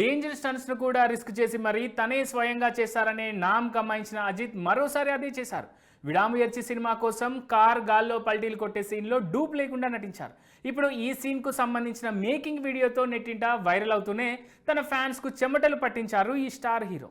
Danger స్టన్స్ను కూడా risk చేసి మరీ తనే స్వయంగా చేశారనే నామ్ కమాయించిన అజిత్ మరోసారి అదే చేశారు. విడాము ఎర్చి సినిమా కోసం కార్ గాల్లో పల్టీలు కొట్టే సీన్లో డూప్ లేకుండా నటించారు. ఇప్పుడు ఈ సీన్కు సంబంధించిన మేకింగ్ వీడియోతో నెట్టింట వైరల్ అవుతూనే తన ఫ్యాన్స్కు చెమటలు పట్టించారు ఈ స్టార్ హీరో.